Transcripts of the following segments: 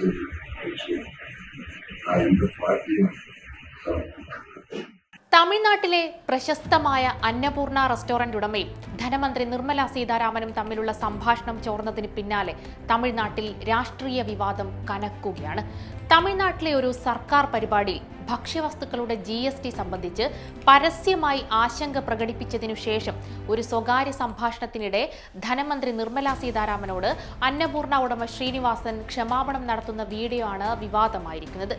I which is how you. So തമിഴ്നാട്ടിലെ പ്രശസ്തമായ Annapurna restaurant ഉടമയും ധനമന്ത്രി നിർമ്മല സീതാരാമനും തമ്മിലുള്ള സംഭാഷണം ചോർന്നതിന് പിന്നാലെ തമിഴ്നാട്ടിൽ രാഷ്ട്രീയ വിവാദം കനക്കുകയാണ്. തമിഴ്നാട്ടിലെ ഒരു സർക്കാർ പരിപാടിയിൽ ഭക്ഷ്യവസ്തുക്കളുടെ ജി എസ് ടി സംബന്ധിച്ച് പരസ്യമായി ആശങ്ക പ്രകടിപ്പിച്ചതിനു ശേഷം ഒരു സ്വകാര്യ സംഭാഷണത്തിനിടെ ധനമന്ത്രി നിർമ്മല സീതാരാമനോട് അന്നപൂർണ ഉടമ ശ്രീനിവാസൻ ക്ഷമാപണം നടത്തുന്ന വീഡിയോ ആണ് വിവാദമായിരിക്കുന്നത്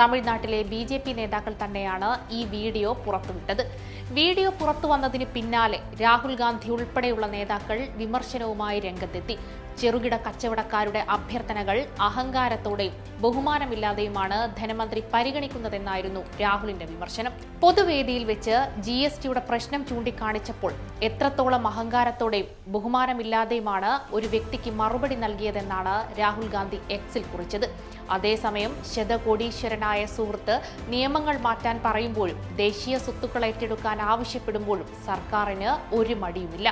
തമിഴ്നാട്ടിലെ ബി ജെ പി നേതാക്കൾ തന്നെയാണ് ഈ വീഡിയോ പുറത്തുവിട്ടത്. വീഡിയോ പുറത്തു വന്നതിന് പിന്നാലെ രാഹുൽ ഗാന്ധി ഉൾപ്പെടെയുള്ള നേതാക്കൾ വിമർശനവുമായി രംഗത്തെത്തി. ചെറുകിട കച്ചവടക്കാരുടെ അഭ്യർത്ഥനകൾ അഹങ്കാരത്തോടെയും ബഹുമാനമില്ലാതെയുമാണ് ധനമന്ത്രി പരിഗണിക്കുന്നതെന്നായിരുന്നു രാഹുലിന്റെ വിമർശനം. പൊതുവേദിയിൽ വെച്ച് ജി എസ് ടിയുടെ പ്രശ്നം ചൂണ്ടിക്കാണിച്ചപ്പോൾ എത്രത്തോളം അഹങ്കാരത്തോടെയും ബഹുമാനമില്ലാതെയുമാണ് ഒരു വ്യക്തിക്ക് മറുപടി നൽകിയതെന്നാണ് രാഹുൽ ഗാന്ധി എക്സിൽ കുറിച്ചത്. അതേസമയം ശതകോടീശ്വരനായ സുഹൃത്ത് നിയമങ്ങൾ മാറ്റാൻ പറയുമ്പോഴും ദേശീയ സ്വത്തുക്കൾ ഏറ്റെടുക്കാൻ ആവശ്യപ്പെടുമ്പോഴും സർക്കാരിന് ഒരു മടിയുമില്ല.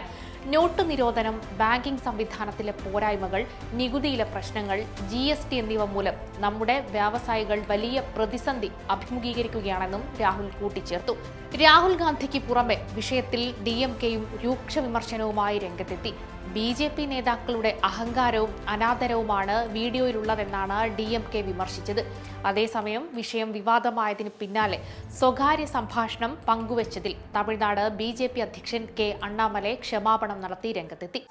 നോട്ട് നിരോധനം ബാങ്കിംഗ് സംവിധാനത്തിലെ പോരായ്മകൾ നികുതിയിലെ പ്രശ്നങ്ങൾ ജി എസ് ടി എന്നിവ മൂലം നമ്മുടെ വ്യാവസായികൾ വലിയ പ്രതിസന്ധി അഭിമുഖീകരിക്കുകയാണെന്നും രാഹുൽ കൂട്ടിച്ചേർത്തു. രാഹുൽ ഗാന്ധിക്ക് പുറമെ വിഷയത്തിൽ ഡി എം കെയും രൂക്ഷ വിമർശനവുമായി രംഗത്തെത്തി. ബി ജെ പി നേതാക്കളുടെ അഹങ്കാരവും അനാദരവുമാണ് വീഡിയോയിലുള്ളതെന്നാണ് ഡി എം കെ വിമർശിച്ചത്. അതേസമയം വിഷയം വിവാദമായതിന് പിന്നാലെ സ്വകാര്യ സംഭാഷണം പങ്കുവച്ചതിൽ തമിഴ്നാട് ബി അധ്യക്ഷൻ കെ അണ്ണാമലെ ക്ഷമാപണം നടത്തി രംഗത്തെത്തി.